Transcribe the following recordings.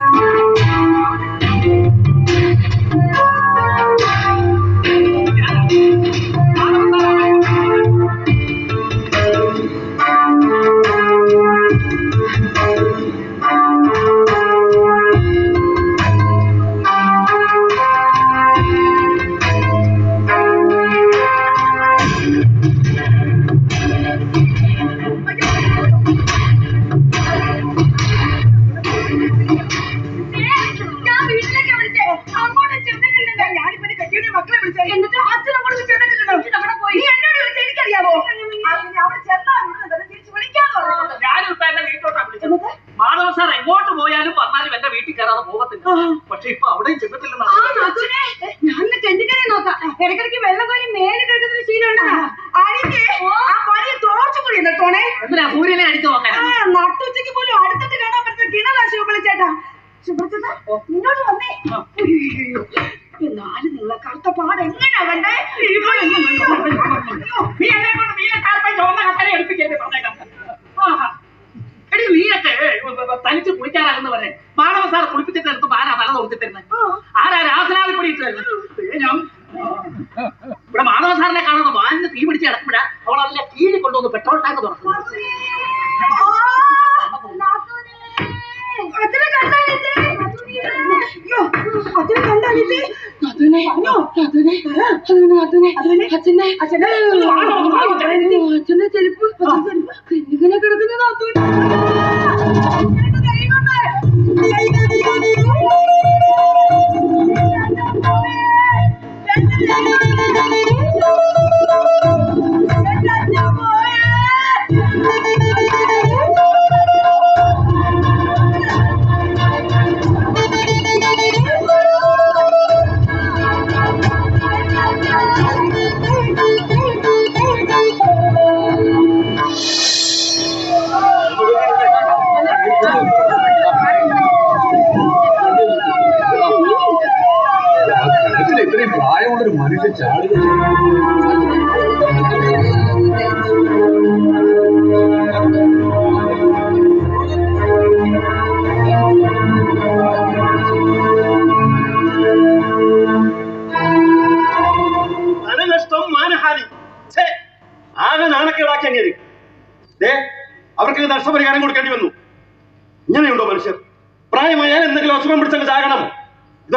ഞാൻ പോകത്തില്ല. പക്ഷെ ഇപ്പൊ അവിടെയും ചെന്നിട്ടില്ലെന്നാ ആ നാത്തൂനെ ഞാൻ ചെന്നിട്ടേ നോക്കാം ഇടയ്ക്കിടയ്ക്ക് വെള്ളം കോരി മേലെ കിടക്കുന്ന ശീലമുണ്ട് അടിക്ക് ആ പണിയെ തോർച്ചു കൂടി എന്നിട്ടോണേ എന്തിനാ സൂര്യനെ അടിച്ചു നോക്കാൻ ആ നട്ടുച്ചയ്ക്ക് പോലും അടുത്തിട്ട് കാണാൻ പറ്റുന്ന കിണറാ ശിവപിളിച്ചേട്ടാ ശിവപിളിച്ചേട്ടാ ഇങ്ങോട്ട് വന്നേ അയ്യോ, എന്നാലും നിങ്ങളെ കറുത്ത പാട് എങ്ങനെയാ കണ്ടേ ഇപ്പൊ എന്നെ അയ്യോ, നീ എന്നെ കൊണ്ട് നീലക്കാർപ്പൻ ചുവന്ന കട്ടനെ എടുപ്പിക്കരുത് പറഞ്ഞേക്കാം ആഹാ. എടി നീയൊക്കെ തനിച്ച് കുളിക്കാറാകുന്ന വരെ മാധവ സാർ കുളിപ്പിച്ചിട്ട് എടുത്ത് ആരാ തല തോർത്തിട്ടിരുന്നത് ആരാ രാസനാഥി പൊടിയിട്ട് വരുന്നത് ഞാൻ ഇവിടെ മാധവ സാറിനെ കാണുന്നത് വാനിന് തീ പിടിച്ച് അതിലെ കീഴിൽ കൊണ്ടുവന്ന് പെട്രോൾ ടാങ്ക് തുറക്കും അച്ഛനെ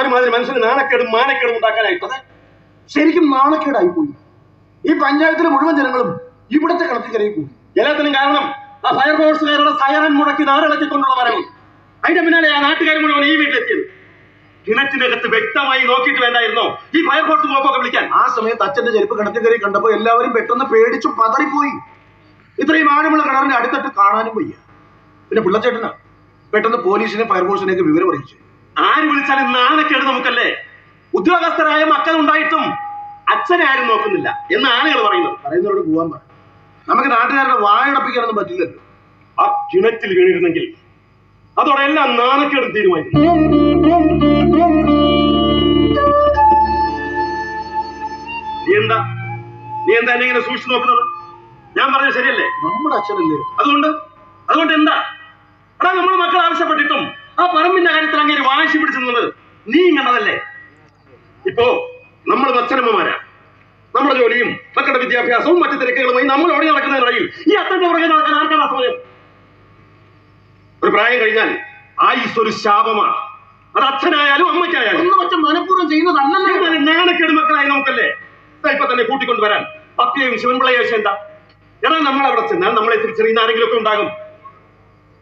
ഇതൊരുമാതിരി മനുഷ്യന് നാണക്കേടും മാനക്കേടും ഉണ്ടാക്കാനായിട്ടത്? ശരിക്കും നാണക്കേടായി പോയി ഈ പഞ്ചായത്തിലെ മുഴുവൻ ജനങ്ങളും ഇവിടത്തെ കിണറ്റിക്കരയിൽ കൂടി എല്ലാത്തിനും കാരണം ആ ഫയർ ഫയർഫോഴ്സുകാരുടെ സൈറൻ മുടക്കി നാടിളക്കിക്കൊണ്ടുള്ള വരവ് അതിന്റെ പിന്നാലെ ആ നാട്ടുകാർ മുഴുവൻ ഈ വീട്ടിലെത്തിയത്. കിണറ്റിനകത്ത് വ്യക്തമായി നോക്കിയിട്ട് വേണ്ടായിരുന്നോ? ഈ ഫയർ ഫയർഫോഴ്സ് മോപ്പൊക്കെ വിളിക്കാൻ. ആ സമയത്ത് അച്ഛന്റെ ചെരുപ്പ് കിണറ്റിൽ കയറി കണ്ടപ്പോൾ എല്ലാവരും പെട്ടെന്ന് പേടിച്ചു പതറിപ്പോയി. ഇത്രയും ആഴമുള്ള കിണറിന്റെ അടുത്തിട്ട് കാണാനും വയ്യ. പിന്നെ പിള്ളച്ചേട്ടനാ. പെട്ടെന്ന് പോലീസിനെ ഫയർ ഫയർഫോഴ്സിനെയൊക്കെ വിവരം അറിയിച്ചു. ആര് വിളിച്ചാലും നാണക്കേട് നമുക്കല്ലേ? ഉദ്യോഗസ്ഥരായ മക്കൾ ഉണ്ടായിട്ടും അച്ഛനെ ആരും നോക്കുന്നില്ല എന്ന് ആളുകൾ പറയുന്നത്. പറയുന്നവരോട് പോവാൻ പറ. നമുക്ക് നാട്ടുകാരുടെ വായടപ്പിക്കാനൊന്നും പറ്റില്ലല്ലോ. ആ കിണറ്റിൽ വീണിരുന്നെങ്കിൽ അതോടെ എല്ലാം നാണക്കേടും തീരുമാനിക്കും. നീ എന്താ? നീ എന്താ എന്നെ ഇങ്ങനെ സൂക്ഷിച്ചു നോക്കുന്നത്? ഞാൻ പറഞ്ഞത് ശരിയല്ലേ? നമ്മുടെ അച്ഛനല്ലേ? അതുകൊണ്ട്? അതുകൊണ്ട് എന്താ? എടാ നമ്മുടെ മക്കൾ ആവശ്യപ്പെട്ടിട്ടും ആ പറമ്പിന്റെ കാര്യത്തിൽ അങ്ങനെ വാശി പിടിച്ചിരുന്നത് നീ കണ്ടതല്ലേ? ഇപ്പോ നമ്മൾ അച്ഛനമ്മമാരാ. നമ്മുടെ ജോലിയും മക്കളുടെ വിദ്യാഭ്യാസവും മറ്റു തിരക്കുകളുമായി നമ്മൾ ഓടി നടക്കുന്നതിനിടയിൽ ഈ അച്ഛന്റെ പുറകെ നടക്കാൻ ആർക്കാണ് സമയം ഒരു പ്രായം കഴിഞ്ഞാൽ ആയുസ് ഒരു ശാപമാണ്. അത് അച്ഛനായാലും അമ്മയ്ക്കായാലും. ഒന്നും അച്ഛൻ മനഃപൂർവം ചെയ്യുന്നതല്ലല്ലോ. ഇങ്ങനെ നാണക്കേട് മക്കളായി നമുക്കല്ലേ? ഇപ്പൊ തന്നെ കൂട്ടിക്കൊണ്ടുവരാൻ. പത്തിയും ശിവൻപിള്ളയെ എന്താ? എടാ നമ്മൾ അവിടെ ചെന്നാൽ നമ്മളെ തിരിച്ചറിയുന്ന ആരെങ്കിലും ഒക്കെ ഉണ്ടാകും.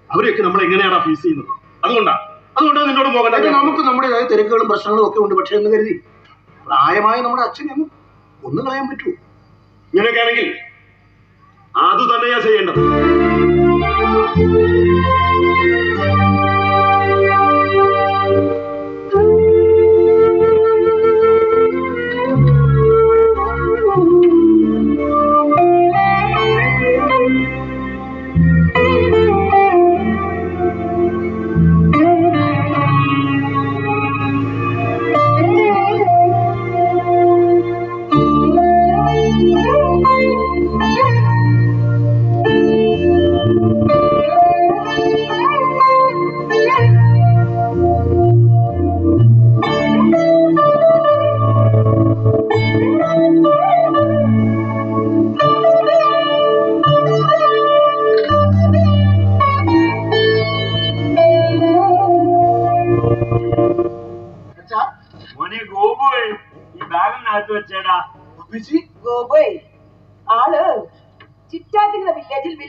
അവരെയൊക്കെ നമ്മൾ എങ്ങനെയാണ് ഫീസ് ചെയ്യുന്നത്? അതുകൊണ്ടാ. അതുകൊണ്ട് നിന്നോട് പോകണ്ട നമുക്ക് നമ്മുടേതായ തിരക്കുകളും പ്രശ്നങ്ങളും ഒക്കെ ഉണ്ട് പക്ഷെ എന്ന് കരുതി. പ്രായമായി നമ്മുടെ അച്ഛനെ ഒന്ന് ഒന്നും കളയാൻ പറ്റൂ ഇങ്ങനെയൊക്കെ ആണെങ്കിൽ അത് തന്നെയാ ചെയ്യേണ്ടത്.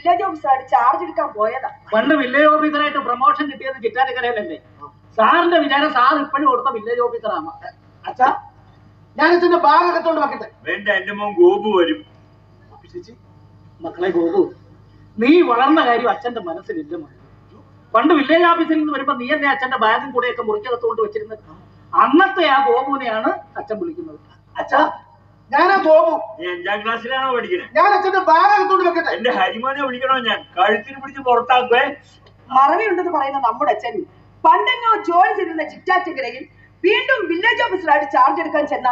വില്ലേജ് ഓഫീസറായിട്ട് ചാർജ് എടുക്കാൻ പോയതാ. പണ്ട് വില്ലേജ് ഓഫീസറായിട്ട് പ്രൊമോഷൻ കിട്ടിയത് ചിറ്റാറ്റക്കരയിലല്ലേ സാറിന്റെ വിചാരം സാർ ഇപ്പോഴും കൊടുത്ത വില്ലേജ് ഓഫീസറാണ് അച്ഛാ ഞാൻ ഇതിന്റെ ബാഗ് വക്കട്ടെ. വെക്കട്ടെ വേണ്ട എന്റെ മോൻ ഗോപു വരും. മക്കളെ ഗോപു നീ വളർന്ന കാര്യം അച്ഛന്റെ മനസ്സിലില്ല മോനെ. പണ്ട് വില്ലേജ് ഓഫീസിൽ നിന്ന് വരുമ്പോ നീ എന്നെ അച്ഛന്റെ ബാഗും കൂടെയൊക്കെ മുറിക്കകത്തുകൊണ്ട് വെച്ചിരുന്നത്? അന്നത്തെ ആ ഗോപുവിനെയാണ് അച്ഛൻ വിളിക്കുന്നത്. അച്ഛാ ഞാനാ ഗോപു ഞാൻ അഞ്ചാം ക്ലാസ്സിലാണോ പഠിക്കുന്നത് ഞാൻ അച്ഛന്റെ ബാഗ് അകത്തോണ്ട് വെക്കട്ടെ. എന്റെ ഹരിമോനെ വിളിക്കണോ ഞാൻ? കഴുത്തിന് പിടിച്ച് പുറത്താക്കുവേ. മറവിയുണ്ടെന്ന് പറയുന്ന നമ്മുടെ അച്ഛൻ പണ്ടെങ്ങോ ജോലി ചെയ്തിരുന്ന ചിറ്റാറ്റിങ്കരയിൽ വീണ്ടും വില്ലേജ് ഓഫീസറായിട്ട് ചാർജ് എടുക്കാൻ ചെന്ന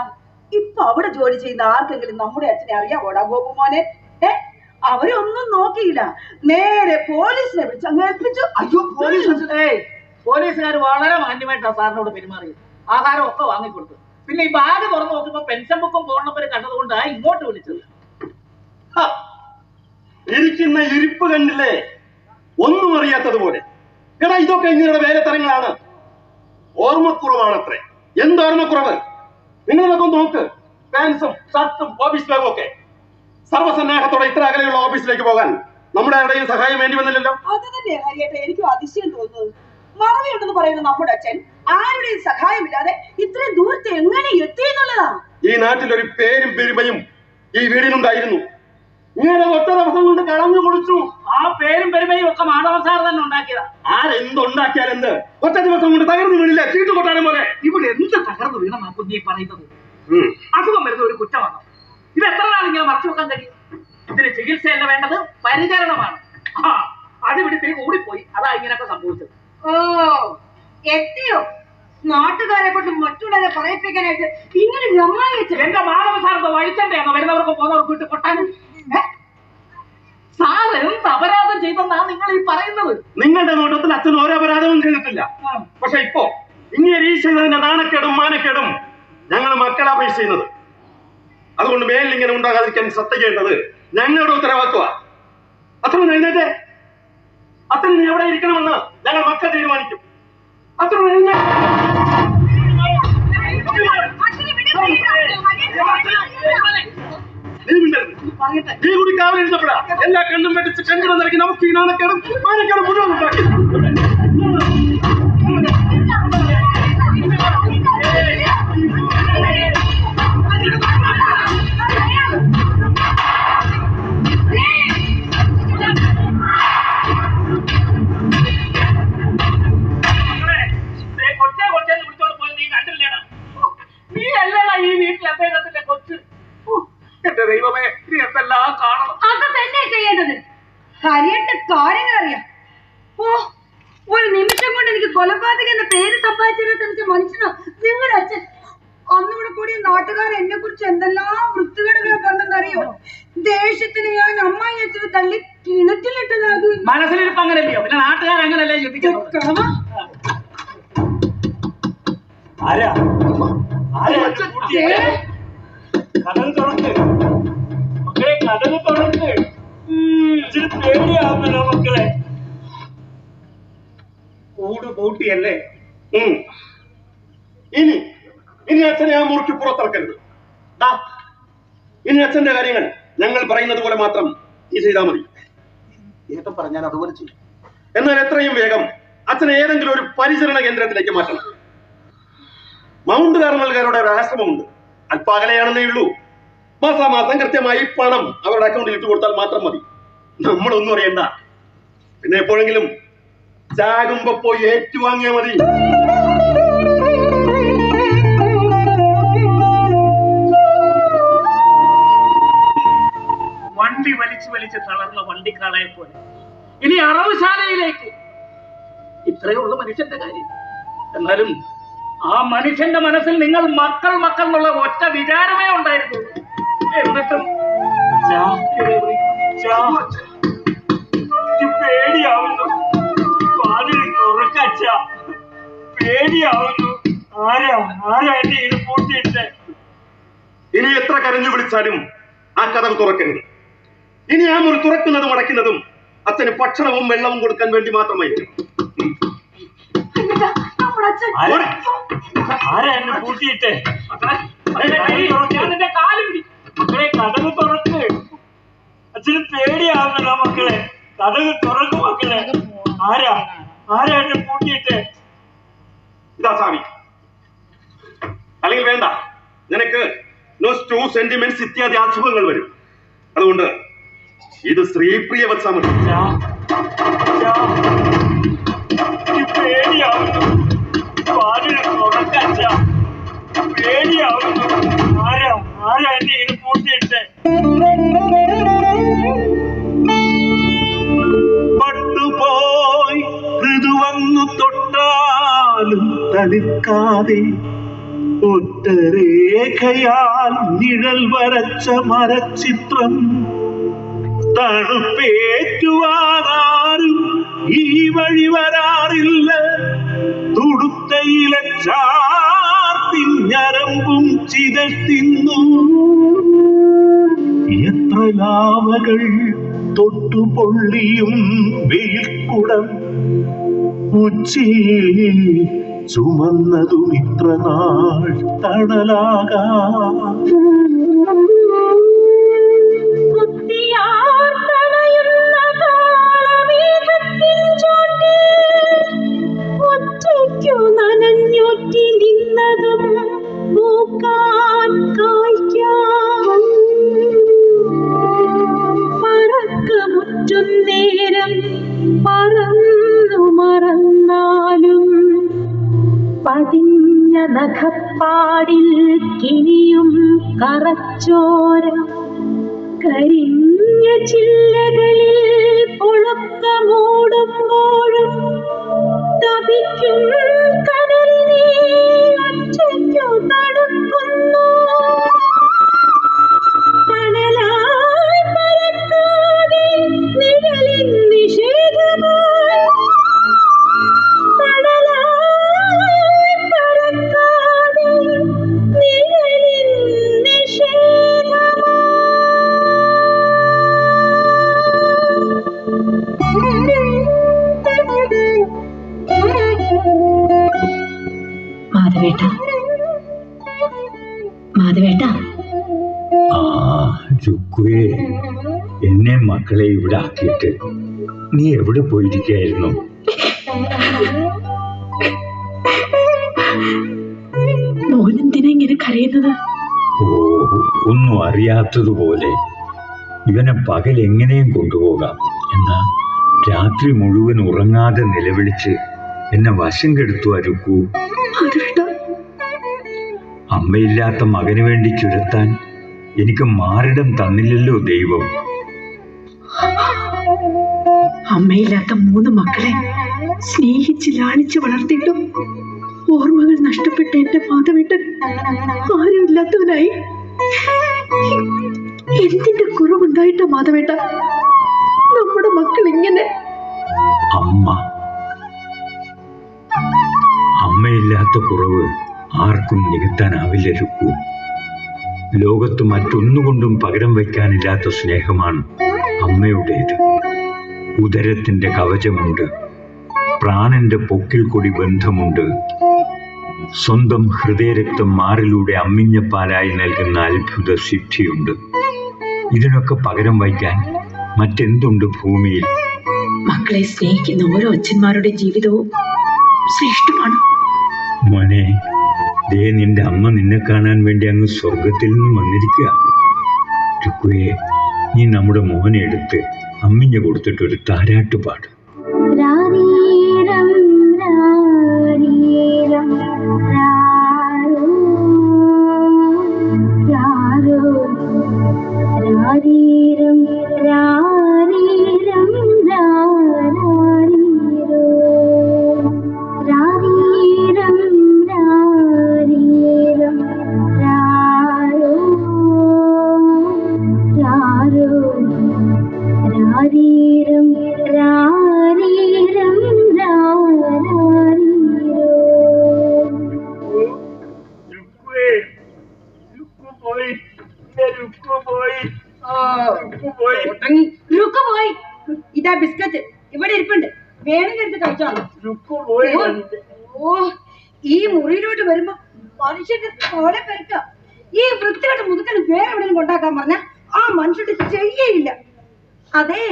ഇപ്പൊ അവിടെ ജോലി ചെയ്യുന്ന ആർക്കെങ്കിലും നമ്മുടെ അച്ഛനെ അറിയാവോടാ ഗോപു മോനെ ഏ? അവരൊന്നും നോക്കിയില്ല. നേരെ പോലീസിനെ വിളിച്ച് അങ്ങ് ഏൽപ്പിച്ചു. അയ്യോ പോലീസ് ഏയ് പോലീസുകാർ വളരെ മാന്യമായിട്ടാണ് സാറിനോട് പെരുമാറിയത്. ആഹാരം ഒക്കെ വാങ്ങിക്കൊടുത്തു. പിന്നെ ഈ ബാഗ് തുറന്നു നോക്കുമ്പോ പെൻഷൻ ബുക്കും ഫോൺ നമ്പറും കണ്ടതുകൊണ്ടാണ് ഇങ്ങോട്ട് വിളിച്ചത്! ഇരിക്കുന്ന ഇരിപ്പ് കണ്ടില്ലേ ഒന്നും അറിയാത്തതുപോലെ എടാ ഇതൊക്കെ ഇങ്ങനെയുള്ള വേലത്തരങ്ങളാണ് ഓർമ്മക്കുറവാണത്രേ. എന്ത് ഓർമ്മക്കുറവ്? നിങ്ങളിതൊക്കെ ഒന്ന് നോക്ക്. പാൻസും ഷർട്ടും ഓഫീസ് ബാഗും ഒക്കെ. സർവസന്നാഹത്തോടെ ഇത്ര അകലെയുള്ള ഓഫീസിലേക്ക് പോകാൻ നമ്മുടെ ആരുടെയും സഹായം വേണ്ടി വന്നില്ലല്ലോ? അത് തന്നെ ഹരിയേട്ട എനിക്കും അതിശയം തോന്നുന്നത്. മറവിയുണ്ടെന്ന് പറയുന്ന നമ്മുടെ അച്ഛൻ ആരുടെയും സഹായമില്ലാതെ ഇത്രയും ദൂരത്ത് എങ്ങനെ എത്തി എന്നുള്ളതാണ്. ഈ നാട്ടിൽ ഒരു പേരും പെരുമയും ഈ വീടിനുണ്ടായിരുന്നു. ഇങ്ങനെ ഒറ്റ ദിവസം കൊണ്ട് കളഞ്ഞു കുളിച്ചു. ആ പേരും പെരുമയും ഒക്കെ മാധവ സാർ തന്നെ ഉണ്ടാക്കിയതാ. ആരെന്തുണ്ടാക്കിയാൽ എന്ത് ഒറ്റ ദിവസം കൊണ്ട് തകർന്നു വീണില്ല? ചീട്ടു കൊട്ടാരം പോലെ. ഇവിടെ എന്ത് തകർന്നു വീണെന്നാ കുഞ്ഞി പറയുന്നത്? ഉം. അസുഖം വരുന്ന ഒരു കുറ്റമാണ്? ഇത് എത്ര നാൾ ഇങ്ങനെ മറച്ചു വെക്കാൻ കഴിയും? ഇതിന് ചികിത്സയല്ല വേണ്ടത് പരിചരണമാണ്. ആ അടിപിടിപ്പിൽ കൂടിപ്പോയി. അതാ ഇങ്ങനെയൊക്കെ സംഭവിച്ചത്. ഓ എത്തിയോ നാട്ടുകാരെ കൊണ്ട് മറ്റുള്ളവരെ പറയിപ്പിക്കാനായിട്ട് ഇങ്ങനെ വെച്ചു എന്റെ മാധവ സാറിന്റെ വഴിച്ചണ്ടയാണോ വരുന്നവർക്ക് പോകുന്നവർക്ക് ഇട്ട് കൊട്ടാനും എന്ത് അപരാധം ചെയ്തെന്നാ നിങ്ങൾ ഈ പറയുന്നത്? നിങ്ങളുടെ നോട്ടത്തിൽ അച്ഛൻ ഓരോ അപരാധവും ചെയ്തിട്ടില്ല. പക്ഷെ ഇപ്പോ ഇങ്ങനെ ഈ ചെയ്തതിന്റെ നാണക്കേടും മാനക്കേടും ഞങ്ങൾ മക്കളാ പൈസ ചെയ്യുന്നത്. അതുകൊണ്ട് മേലിൽ ഇങ്ങനെ ഉണ്ടാകാതിരിക്കാൻ ശ്രദ്ധ ചെയ്യേണ്ടത് ഞങ്ങളുടെ ഉത്തരവാദിത്വ അത്ര എഴുന്നേറ്റേ. അച്ഛൻ എവിടെ ഇരിക്കണമെന്ന് ഞങ്ങൾ മക്കൾ തീരുമാനിക്കും. അത്ര നീ കൂടി കാവലിരുന്നപ്പോഴാ എല്ലാ കണ്ണും വെട്ടിച്ച് കണ്ടിടം നൽകി നമുക്ക് ഈ നാണക്കേടും മാനക്കേടും മുഴുവൻ ഉണ്ടാക്കി അല്ലേടാ ഈ വീട്ടിൽ അദ്ദേഹത്തിന്റെ കൊച്ച്. എന്റെ ദൈവമേ നീ എന്തെല്ലാം കാണണം? അത് തന്നെ ചെയ്യേണ്ടത്. ഹരിയേട്ട കാര്യങ്ങൾ അറിയാം ഓ ഒരു നിമിഷം കൊണ്ട് എനിക്ക് കൊലപാതകം എന്ന പേര് സമ്പാദിച്ചെടുത്ത മനുഷ്യനോ നിങ്ങളുടെ അച്ഛൻ അന്നുകൂടെ കൂടിയ നാട്ടുകാർ എന്നെ കുറിച്ച് എന്തെല്ലാം വൃത്തികേടുകളെ പറഞ്ഞെന്നറിയോ? ദേഷ്യത്തിന് ഞാൻ അമ്മായി അച്ഛനെ തള്ളി കിണറ്റിലിട്ടതാകും. മനസ്സിലിരിപ്പ് അങ്ങനല്ലയോ പിന്നെ നാട്ടുകാർ അങ്ങനല്ലേ ചിന്തിക്കുന്നത് ആരാ? കടൽ തുറക്ക്. മക്കളെ കടൽ തുറക്ക്. ഇച്ചിരി പേടിയാവുന്നല്ലോ മക്കളെ. കൂട് കൂട്ടിയല്ലേ ഉം. ഇനി ഇനി അച്ഛനെ ആ മുറിക്ക് പുറത്തിറക്കരുത്. ഇനി അച്ഛന്റെ കാര്യങ്ങൾ ഞങ്ങൾ പറയുന്നത് പോലെ മാത്രം നീ ചെയ്താൽ മതി. ഏട്ടൻ പറഞ്ഞാൽ അതുപോലെ ചെയ്യും. എന്നാൽ എത്രയും വേഗം അച്ഛനെ ഏതെങ്കിലും ഒരു പരിചരണ കേന്ദ്രത്തിലേക്ക് മാറ്റണം. മൗണ്ട് കാർമൽകാരുടെ ഒരു ആശ്രമമുണ്ട് അല്പാകലെയാണെന്നേ ഉള്ളൂ മാസാമാസം കൃത്യമായി പണം അവരുടെ അക്കൗണ്ടിൽ ഇട്ട് കൊടുത്താൽ മാത്രം മതി. നമ്മളൊന്നും അറിയണ്ട. പിന്നെ എപ്പോഴെങ്കിലും ചാകുമ്പോ പോയി ഏറ്റുവാങ്ങിയാൽ മതി. വണ്ടി വലിച്ചു വലിച്ച് തളർന്ന വണ്ടിക്കാളയെ പോലെ. ഇനി അറവുശാലയിലേക്ക്. ഇത്രയേ ഉള്ളൂ മനുഷ്യന്റെ കാര്യം. എന്നാലും ആ മനുഷ്യന്റെ മനസ്സിൽ നിങ്ങൾ മക്കൾ മക്കൾ എന്നുള്ള ഒറ്റ വിചാരമേ ഉണ്ടായിരുന്നു. എന്നിട്ടും? ചാ, ചാ, എനിക്ക് പേടിയാവുന്നു. വാതിൽ തുറക്കച്ച പേടിയാവുന്നു. ആരാ? ആരാ എന്നെ ഇങ്ങനെ പൂട്ടിയിട്ടേ? ഇനി എത്ര കരഞ്ഞു വിളിച്ചാലും ആ കഥ തുറക്കരുത്. ഇനി ആ മുറി തുറക്കുന്നതും അടയ്ക്കുന്നതും അച്ഛന് ഭക്ഷണവും വെള്ളവും കൊടുക്കാൻ വേണ്ടി മാത്രമായിരിക്കും. ആരാ? എന്നെ പൂട്ടിയിട്ടേ? നിന്റെ കാൽ മക്കളെ തുറക്ക്. അച്ഛന് പേടിയാവുന്നല്ലോ മക്കളെ. തുറക്ക് മക്കളെ. ആരാ? ആരാ എന്നെ പൂട്ടിയിട്ട്? ഇതാ സ്വാമി. അല്ലെങ്കിൽ വേണ്ട. നിനക്ക് ടു സെന്റിമെന്റ്സ് ഇത്യാദി അസുഖങ്ങൾ വരും. അതുകൊണ്ട് ഇത് സ്ത്രീപ്രിയ വത്സാമതി അച്ഛാ, തുറക്കച്ച പേടിയാവുന്നു ആരാ? ഋതുവന്നു തൊട്ടാലും തളിക്കാതെ ഒട്ടരേഖയാൽ നിഴൽ വരച്ച മരച്ചിത്രം തണുപ്പേറ്റുവാനാരും ഈ വഴി എത്ര ലാവകൾ തൊട്ടുപൊള്ളിയും വെയിൽക്കുടം ഉച്ചയിൽ ചുമന്നതും ഇത്ര നാൾ തണലാകാം. കറച്ചോര കരിഞ്ഞ ചില്ലകളിൽ മക്കളെ ഇവിടെ ആക്കിയിട്ട്. നീ എവിടെ മോനെന്തിനാ ഇങ്ങനെ കരയുന്നത്? ഓ ഒന്നും അറിയാത്തതുപോലെ ഇവനെ പകൽ എങ്ങനെയും കൊണ്ടുപോകാം. എന്നാ രാത്രി മുഴുവൻ ഉറങ്ങാതെ നിലവിളിച്ച് എന്നെ വശം കെടുത്തു അരുക്കൂ. അമ്മയില്ലാത്ത മകന് വേണ്ടി ചുരത്താൻ എനിക്ക് മാറിടം തന്നില്ലല്ലോ ദൈവം. അമ്മയില്ലാത്ത മൂന്ന് മക്കളെ സ്നേഹിച്ച് ലാളിച്ച് വളർത്തിയിട്ടും ഓർമ്മകൾ നഷ്ടപ്പെട്ട എന്റെ മാധവേട്ടൻ ആരുമില്ലാത്തവനായി എന്തിന്റെ കുറവുണ്ടായിട്ട മാധവേട്ട? നമ്മുടെ മക്കൾ ഇങ്ങനെ? അമ്മ അമ്മയില്ലാത്ത കുറവ് ആർക്കും നികത്താനാവില്ല രുക്കു ലോകത്ത് മറ്റൊന്നുകൊണ്ടും പകരം വയ്ക്കാനില്ലാത്ത സ്നേഹമാണ് അമ്മയുടേത്. ഉദരത്തിന്റെ കവചമുണ്ട്. പ്രാണന്റെ പൊക്കിൽ കൂടി ബന്ധമുണ്ട്. സ്വന്തം ഹൃദയരക്തം മാറിലൂടെ അമ്മിഞ്ഞപ്പാലായി നൽകുന്ന അത്ഭുത സിദ്ധിയുണ്ട്. ഇതിനൊക്കെ പകരം വയ്ക്കാൻ മറ്റെന്തുണ്ട് ഭൂമിയിൽ? മക്കളെ സ്നേഹിക്കുന്ന ഓരോ അച്ഛന്മാരുടെ ജീവിതവും ശ്രേഷ്ഠമാണ്. മോനെ ദേ നിന്റെ അമ്മ നിന്നെ കാണാൻ വേണ്ടി അങ്ങ് സ്വർഗത്തിൽ നിന്ന് വന്നിരിക്കുക. നീ നമ്മുടെ മോനെ എടുത്ത് അമ്മിഞ്ഞ കൊടുത്തിട്ട് ഒരു താരാട്ട് ഈ മനുഷ്യന്റെ വൃത്തികെട്ട മുതുക്കന് വേറെ എവിടെയും കൊണ്ടാക്കാൻ പറഞ്ഞ ആ മനുഷ്യട്ട് ചെയ്യയില്ല. അതെ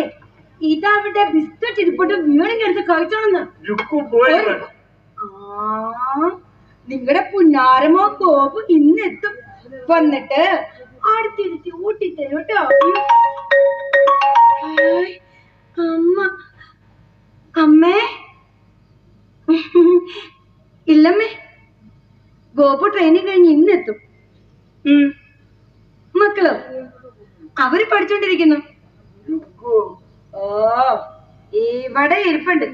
ഇതവിടെ ബിസ്ക്കറ്റ് ഇരിപ്പിട്ട് വീണെങ്കിൽ എടുത്ത് കഴിച്ചോണെന്ന് ആ നിങ്ങളുടെ പുന്നാരമോ കോപ്പ് ഇന്നെത്തും. വന്നിട്ട് അടുത്തിരുത്തി ഊട്ടി തരും കേട്ടോ അമ്മ. അമ്മേ. ഇല്ലമ്മേ. ഗോപു ട്രെയിനിങ് കഴിഞ്ഞ് ഇന്നെത്തും. മക്കളോ അവർ പഠിച്ചോണ്ടിരിക്കുന്നു. ഓ ഇവിടെ ഇരിപ്പുണ്ട്.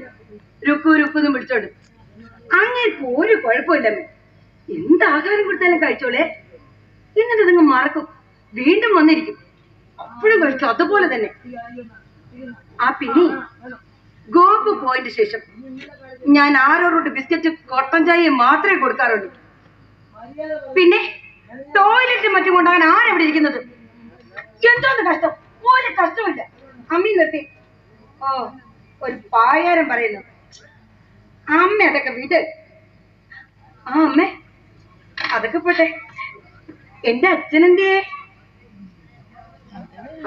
രുക്കു രുക്കുന്ന് വിളിച്ചോണ്ട്. അങ്ങേക്ക് ഒരു കുഴപ്പമില്ലമ്മേ എന്ത് ആഹാരം കൊടുത്താലും കഴിച്ചോളേ. എന്നിട്ട് അതങ്ങ് മറക്കും. വീണ്ടും വന്നിരിക്കും. അപ്പോഴും കഴിച്ചു? അതുപോലെ തന്നെ. ആ പിന്നെ ഗോപു പോയതിന് ശേഷം ഞാൻ ആരോരോട്ട് ബിസ്ക്കറ്റ് കോട്ടൻ ചായ മാത്രമേ കൊടുക്കാറുള്ളൂ. പിന്നെ ടോയ്ലറ്റ് മറ്റും കൊണ്ടാകാൻ ആരെവിടെ ഇരിക്കുന്നത്? എന്തോന്ന് കഷ്ടം? ഒരു കഷ്ടമില്ല അമ്മി നിർത്തി. ഓ ഒരു പായാരം പറയുന്നു. അമ്മ അതൊക്കെ വിട്. ആ അമ്മേ. അതൊക്കെ പോട്ടെ. എന്റെ അച്ഛനെന്തേ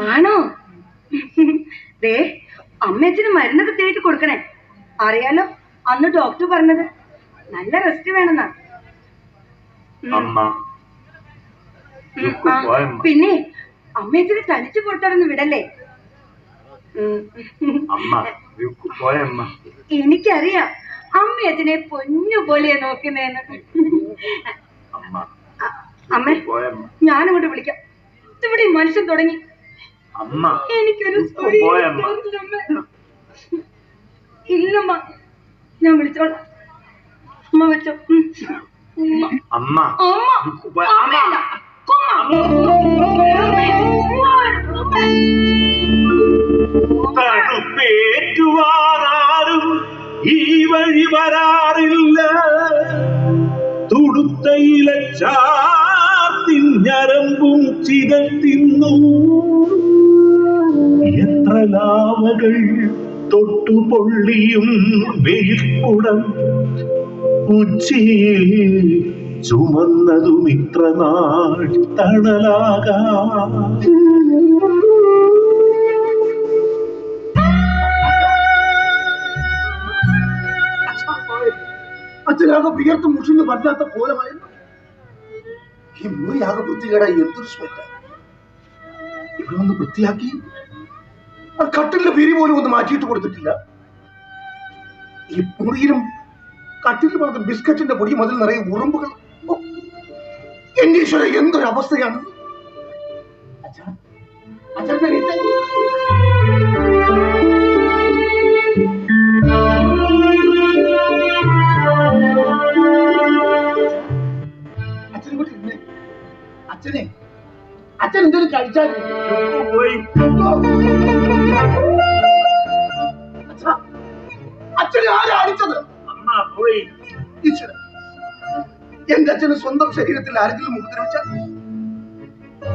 ആണോ? ദേ അമ്മയച്ഛന് മരുന്നൊക്കെ തേടി കൊടുക്കണേ. അറിയാലോ അന്ന് ഡോക്ടർ പറഞ്ഞത്. നല്ല റെസ്റ്റ് വേണമെന്നാ. അമ്മ ഉം, അമ്മ ആ, തനിച്ചു പിന്നെ പുറത്തിറങ്ങി വിടല്ലേ എനിക്കറിയാം. അമ്മ അതിനെ പൊന്നു പോലെയാ നോക്കുന്നേന്ന്. അമ്മ ഞാനങ്ങോട്ട് വിളിക്കാം. ഇവിടെ മനുഷ്യൻ തുടങ്ങി. എനിക്കൊരു. ഇല്ലമ്മ ഞാൻ വിളിച്ചോളാം. അമ്മ വെച്ചോ. അമ്മ അമ്മ അമ്മ തണുപ്പേറ്റുവാറാരും ഈ വഴി വരാറില്ല. തുടുത്തയില ഞരമ്പും ചിതത്തിന്നു. എത്ര ലാവകൾ തൊട്ടുപൊള്ളിയും വെയിൽക്കുടം ഉച്ചയിൽ ചുമന്നതും ഇത്ര നാൾ തണലാകാം. അച്ഛനാകെ വിയർത്ത് മുഷിന്ന് പറ്റാത്ത കോലമായിരുന്നു. ഈ മുറിയാകെ വൃത്തികേടായി എന്തൊരു സ്മെല്ല ഇവിടെ ഒന്ന് വൃത്തിയാക്കി. ആ കട്ടിലിന്റെ പിരി പോലും ഒന്ന് മാറ്റിയിട്ട് കൊടുത്തിട്ടില്ല. ഈ മുറിയിലും കട്ടിലിൽ മാത്രം ബിസ്ക്കറ്റിന്റെ പൊടിയും അതിൽ നിറയെ ഉറുമ്പുകൾ ഓ, എന്റെ ഈശ്വര എന്തൊരു അവസ്ഥയാണ്. അച്ഛനെ അച്ഛൻ എന്തെങ്കിലും കഴിച്ചാൽ അച്ഛനെ ആരാ അടിച്ചത്? അമ്മ പോയി. ഈശ്വര. എന്റെ അച്ഛന് സ്വന്തം ശരീരത്തിൽ ആരെങ്കിലും ഉപദ്രവിച്ചാൽ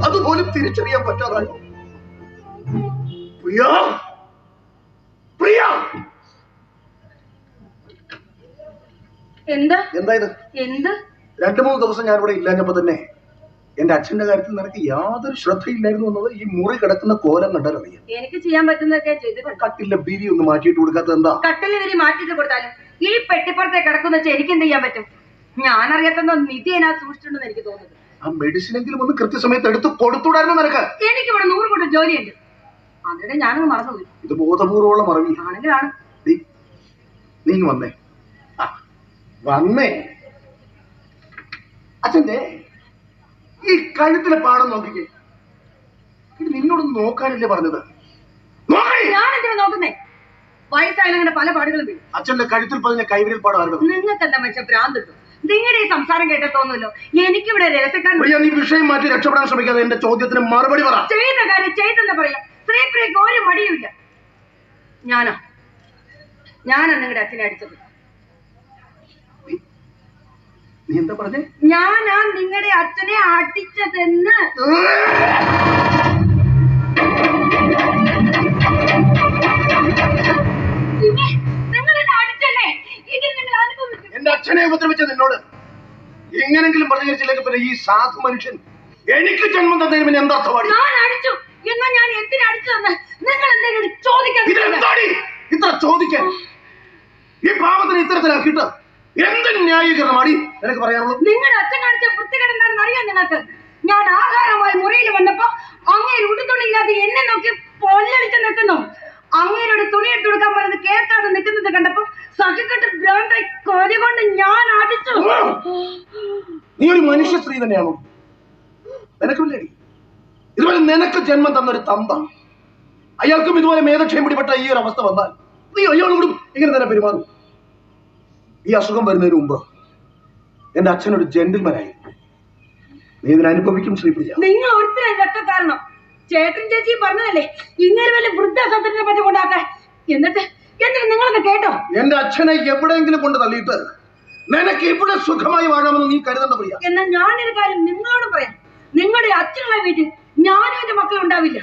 അതുപോലും തിരിച്ചറിയാൻ പറ്റാതായോ? പ്രിയ പ്രിയ. എന്താ? എന്താ ഇത്? എന്ത്? രണ്ടു മൂന്ന് ദിവസം ഞാൻ ഇവിടെ ഇല്ലാഞ്ഞപ്പോ തന്നെ എന്റെ അച്ഛന്റെ കാര്യത്തിൽ നിനക്ക് യാതൊരു ശ്രദ്ധയില്ലായിരുന്നു എന്നത് ഈ മുറി കിടക്കുന്ന കോലം കണ്ടാൽ അറിയാം. എനിക്ക് ചെയ്യാൻ പറ്റുന്നതൊക്കെ ചെയ്തിട്ടുണ്ട്. കട്ടില്ല ബിരി ഒന്ന് മാറ്റിയിട്ട് കൊടുക്കാത്തത് എന്താ? കട്ടിലെ ബിരി മാറ്റിട്ട് കൊടുത്താലും ഈ പെട്ടിപ്പുറത്തെ കിടക്കുന്ന എനിക്ക് എന്ത് ചെയ്യാൻ പറ്റും? ഞാൻ അറിയാത്ത നിധി അതിനകത്ത് സൂക്ഷിച്ചിട്ടുണ്ടെന്ന് എനിക്ക് തോന്നുന്നത്. ആ മെഡിസിൻ എങ്കിലും ഒന്ന് കൃത്യസമയത്ത് എടുത്ത് കൊടുത്തുടായിരുന്നു നിനക്ക്. എനിക്ക് ഇവിടെ നൂറ് കൂട്ടം ജോലിയുണ്ട്. അതിടെ ഞാനങ്ങ് മറന്നുപോയി ഇത് ബോധപൂർവമുള്ള മറവി. ആണെങ്കിലാണ്. നീ നീ ഇങ്ങ് വന്നേ. ആ, വന്നേ. അച്ഛന്റെ ഈ കഴുത്തിലെ പാടം നോക്കിക്കേ. ഇത് നിന്നോട് നോക്കാനല്ലേ പറഞ്ഞത്? നോക്കണേ ഞാൻ എന്തിനാ നോക്കുന്നേ? വയസ്സായാലും അങ്ങനെ പല പാടുകളും വീഴും അച്ഛന്റെ കഴുത്തിൽ പതിഞ്ഞ കൈവിരൽ പാടം ആരുടെ നിങ്ങൾക്ക് എന്താ വെച്ച ഭ്രാന്തിട്ടു നിങ്ങളുടെ ഈ സംസാരം കേട്ടാ തോന്നുമല്ലോ? എനിക്കിവിടെ രഹസ്യക്കാരൻ പ്രിയ നീ വിഷയം മാറ്റി രക്ഷപ്പെടാൻ ശ്രമിക്കാതെ എന്റെ ചോദ്യത്തിന് മറുപടി പറ. ചെയ്ത കാര്യം ചെയ്തെന്ന് പറയാം. സ്ത്രീപ്രിയക്ക് ഒരു മടിയുമില്ല. ഞാനാ? ഞാനാ നിങ്ങളുടെ അച്ഛനെ അടിച്ചത്? നീ എന്താ പറഞ്ഞേ? ഞാനാ നിങ്ങളുടെ അച്ഛനെ അടിച്ചതെന്ന്. അച്ഛനെ ഉപദ്രവിച്ച നിന്നോട് എങ്ങനെങ്കിലും പ്രതികരിച്ചില്ലെങ്കിൽ പിന്നെ ഈ സാധു മനുഷ്യൻ എനിക്ക് ജന്മം തന്നതിന് പിന്നെ എന്തർത്ഥമാണ് എന്നാ ഞാൻ എന്തിനാ അടിച്ചതെന്ന് നിങ്ങൾ എന്തെങ്കിലും ചോദിക്കാൻ ഇത്ര ചോദിക്കാൻ. ഈ പാവത്തിന് ഇത്തരത്തിലാക്കിയിട്ട് എന്ത് ന്യായീകരണമാണ് നിനക്ക് പറയാനുള്ളത്? നിങ്ങളുടെ അച്ഛൻ കാണിച്ച വൃത്തികേട് എന്താണെന്ന് അറിയാം നിങ്ങൾക്ക് ഞാൻ ആഹാരമായി മുറിയിൽ വന്നപ്പോ അങ്ങേര് ഉടുത്തുണിയില്ലാതെ എന്നെ നോക്കി പൊല്ലടിച്ച് നിൽക്കുന്നു. അങ്ങേരോട് തുണി എടുത്തു കൊടുക്കാൻ പറഞ്ഞത് കേൾക്കാതെ നിൽക്കുന്നത് കണ്ടപ്പോ സഹിക്കെട്ട് ഭ്രാന്തായി കൊതി കൊണ്ട് ഞാൻ അടിച്ചു. നീ ഒരു മനുഷ്യ സ്ത്രീ തന്നെയാണോ? നിനക്കില്ലേടി ഇതുപോലെ നിനക്ക് ജന്മം തന്നൊരു തന്ത. അയാൾക്കും ഇതുപോലെ മേധക്ഷയം പിടിപെട്ട ഈ ഒരു അവസ്ഥ വന്നാൽ നീ അയാളോടും ഇങ്ങനെ തന്നെ പെരുമാറും? ഈ അസുഖം വരുന്നതിന് മുമ്പ് എന്റെ അച്ഛനൊരു ജെന്റിൽമാനായി നീ ഇതിനെ അനുഭവിക്കും ശ്രീപ്രിയ നിങ്ങൾ ഒരിക്കലും കാരണം ചേട്ടൻ ചേച്ചി പറഞ്ഞതല്ലേ? ഇങ്ങനെ വല്ല വൃദ്ധാശ്രമത്തിനെ പറ്റി കൊണ്ടാക്കാൻ? എന്നിട്ട് എന്നിട്ട് നിങ്ങളൊക്കെ കേട്ടോ. എന്റെ അച്ഛനെ എവിടെയെങ്കിലും കൊണ്ട് തള്ളിയിട്ട് നിനക്ക് ഇവിടെ സുഖമായി വാഴാമെന്ന് നീ കരുതണ്ട പ്രിയ. എന്നാൽ ഞാനൊരു കാര്യം നിങ്ങളോട് പറയാം. നിങ്ങളുടെ അച്ഛനുള്ള വീട്ടിൽ ഞാനും എന്റെ മക്കളും ഉണ്ടാവില്ല.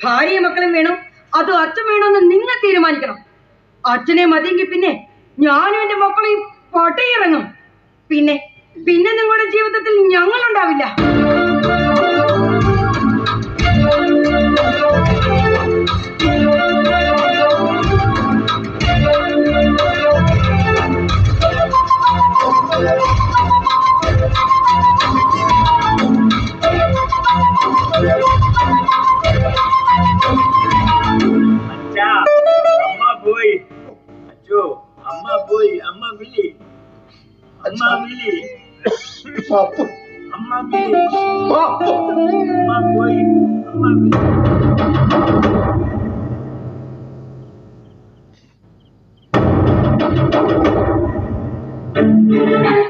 ഭാര്യയും മക്കളും വേണം അതോ അച്ഛൻ വേണമെന്ന് നിങ്ങൾ തീരുമാനിക്കണം. അച്ഛനെ മതിയെങ്കിൽ പിന്നെ ഞാനും എന്റെ മക്കളെയും പൊട്ടയിറങ്ങും. പിന്നെ പിന്നെ നിങ്ങളുടെ ജീവിതത്തിൽ ഞങ്ങൾ ഉണ്ടാവില്ല.